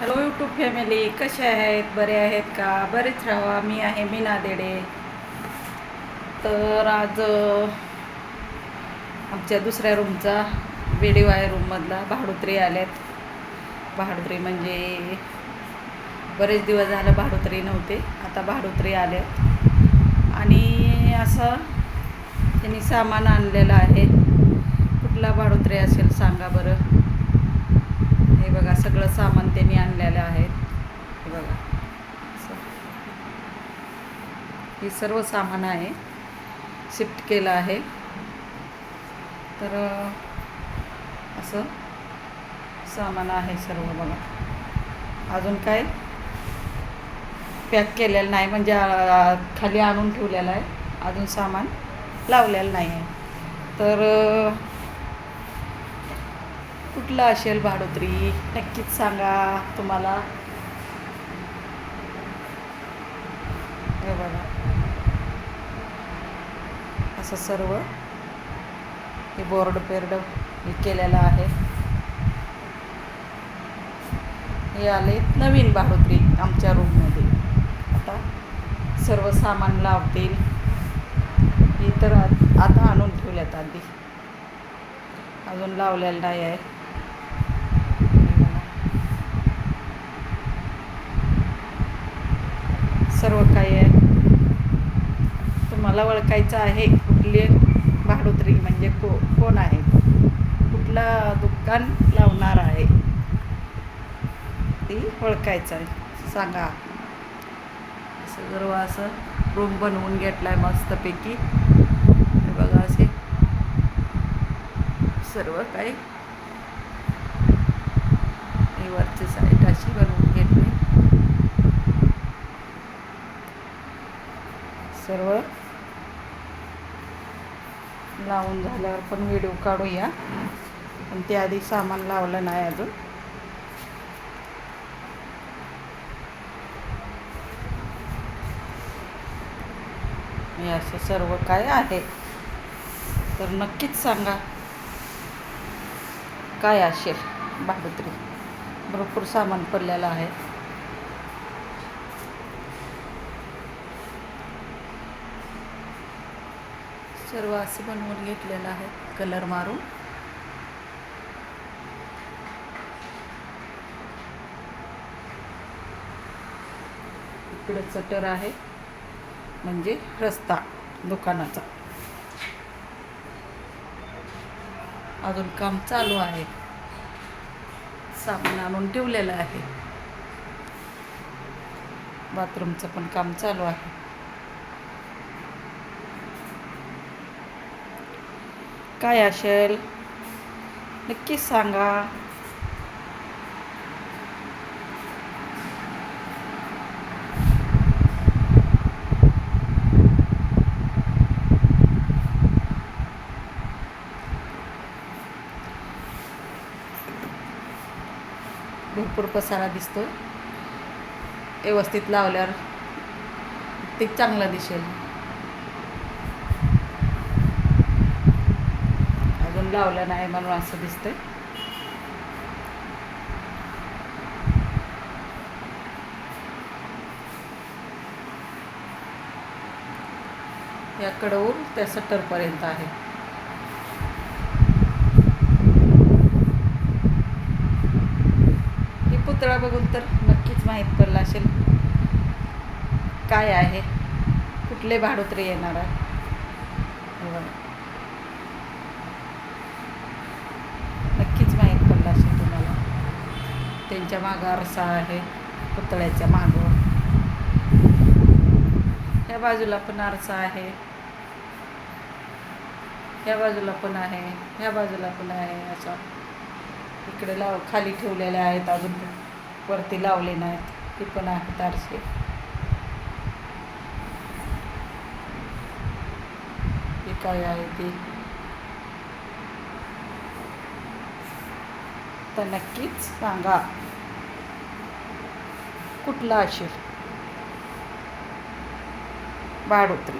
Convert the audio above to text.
Hello YouTube family कसे आहेत? बरे आहेत का? बरेच राहा मी आहे मीना देडे. तर आज आमच्या दुसऱ्या रूमचा व्हिडिओ आहे रूममधला भाडोत्री आल्यात भाडोत्री म्हणजे बरेच दिवस झालं भाडोत्री नव्हते. आता भाडोत्री आल्यात आणि असं त्यांनी सामान आणलेलं आहे. कुठला भाडोत्री असेल सांगा बरं हे बघा सगळं सामान त्यांनी आहेत. हे बघा. हे सर्व सामान आहे. शिफ्ट केलं आहे. तर असं सामान आहे सर्व बघा. अजून काय? पॅक केलेलं नाही म्हणजे खाली आणून ठेवलेलं आहे. अजून सामान लावलेलं नाही आहे. तर कुठलं असेल भाडोत्री? नक्कीच सांगा तुम्हाला. बघा. असं सर्व हे बोर्ड पेरड हे केलेलं आहे. हे आले नवीन भाडोत्री आमच्या रूममध्ये आता सर्व सामान लावतील. हे तर आ- आता आणून ठेवल्यात आधी. अजून लावलेलं नाही आहे. सर्व आहे तुम्हाला ओळखायचं आहे कुठले भाडोत्री म्हणजे को कोण आहे? कुठला दुकान लावणार आहे? ती ओळखायचं आहे. सांगा. असं सर्व असं रूम बनवून घेतला आहे मस्तपैकी बघा असे सर्व काही ही वरची साईड अशी बनवून घेतली सर्व लावून झाल्यावर पण व्हिडिओ काढूया. पण ते आधी सामान लावलं नाही अजून. हे असं सर्व काय आहे? तर नक्कीच सांगा. काय असेल? भाडोत्री. भरपूर सामान पडलेलं आहे. सर्व असं बनवून घेतलेलं आहे. कलर मारून. इकडं चटर आहे. म्हणजे रस्ता दुकानाचा. अजून काम चालू आहे. सामान आणून ठेवलेलं आहे. बाथरूमचं पण काम चालू आहे. काय असेल? नक्कीच सांगा. भरपूर पसारा दिसतो व्यवस्थित लावल्यावर ते चांगलं दिसेल अजून लावलं नाही म्हणून असं दिसतंय. या कडवून त्या सट्टरपर्यंत आहे. ही पुतळा बघून तर नक्कीच माहीत पडला असेल काय आहे. कुठले भाडोत्रे येणार आहे हे बघा. नक्कीच माहीत पडलं असेल तुम्हाला त्यांच्या मागं आरसा आहे पुतळ्याच्या मागं. ह्या बाजूला पण आरसा आहे. ह्या बाजूला पण आहे ह्या बाजूला पण आहे असा. इकडे लाव खाली ठेवलेले आहेत अजून वरती लावले नाहीत. ते पण आहेत आरसे. हे काय आहे ते? तर नक्कीच सांगा. कुठला असेल? बाळोत्री